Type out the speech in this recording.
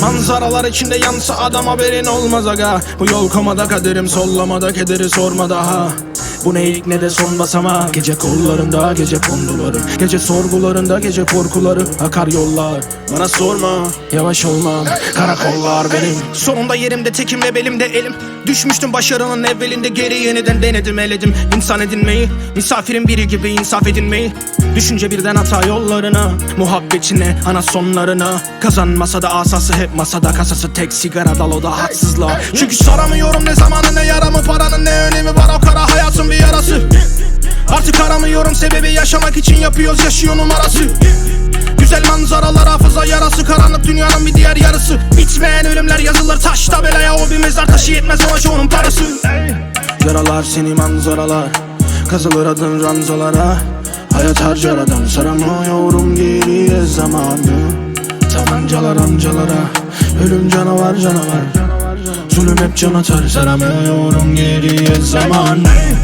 Manzaralar içinde yansa adam haberin olmaz aga. Bu yol komada kaderim sollamada kederi sorma daha bu ne ilk ne de son basama. Gece kollarında gece konduları Gece sorgularında gece korkuları. Akar yollar. Bana sorma. Yavaş olmam Karakollar benim. Sonunda yerimde tekimle belimde elim. Düşmüştüm başarının evvelinde. Geri yeniden denedim eledim. İnsan edinmeyi. Misafirin biri gibi insaf edinmeyi. Düşünce birden hata yollarına. Muhabbetine ana sonlarına. Kazanmasa da asası hep masada. Kasası tek sigara dal o da haksızlığa. Çünkü soramıyorum ne zamanı ne yaramı Paranın ne önemi var o kara Artık aramıyorum sebebi yaşamak için yapıyoruz yaşıyor numarası Güzel manzaralar hafıza yarası Karanlık dünyanın bir diğer yarısı. Bitmeyen ölümler yazılır taş tabelaya O bir mezar taşı yetmez ona çoğunun parası. Yaralar seni manzaralar Kazılır adın ranzalara. Hayat harcar adam saramıyorum geriye zamanı. Tabancalar amcalara Ölüm canavar canavar Zulüm hep can atar Saramıyorum geriye zamanı